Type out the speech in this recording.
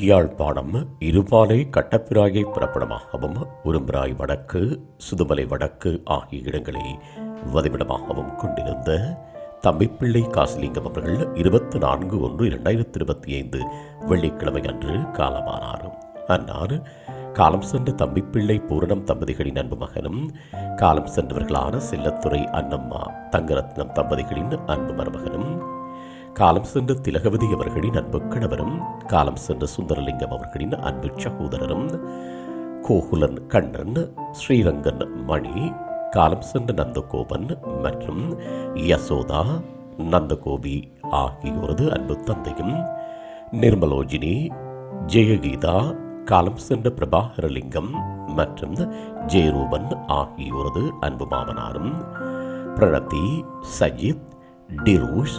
யாழ்ப்பாணம் இருபாலை கட்டப்பிராயை பிறப்பிடமாகவும் உரும்பிராய் வடக்கு சுதுமலை வடக்கு ஆகிய இடங்களை வதிவிடமாகவும் கொண்டிருந்த தம்பிப்பிள்ளை காசிலிங்கம் அவர்கள் இருபத்தி நான்கு ஒன்று இரண்டாயிரத்தி இருபத்தி ஐந்து வெள்ளிக்கிழமை அன்று காலமானார். அன்னார் காலம் சென்ற தம்பிப்பிள்ளை பூரணம் தம்பதிகளின் அன்பு மகனும் காலம் சென்றவர்களான செல்லத்துறை அன்னம்மா தங்கரத்னம் தம்பதிகளின் அன்பு மருமகனும் காலம் சென்ற திலகவதி அவர்களின் அன்பு கணவரும் காலம் சென்ற சுந்தரலிங்கம் அவர்களின் அன்பு சகோதரரும் கோகுலன் கண்ணன் ஸ்ரீரங்கன் மணி காலம் சென்ற நந்தகோபன் மற்றும் யசோதா நந்தகோபி ஆகியோரது அன்பு தந்தையும் நிர்மலோஜினி ஜெயகீதா காலம் சென்ற பிரபாகரலிங்கம் மற்றும் ஜெயரூபன் ஆகியோரது அன்பு மாமனாரும் பிரணதி சஜித் டிரூஷ்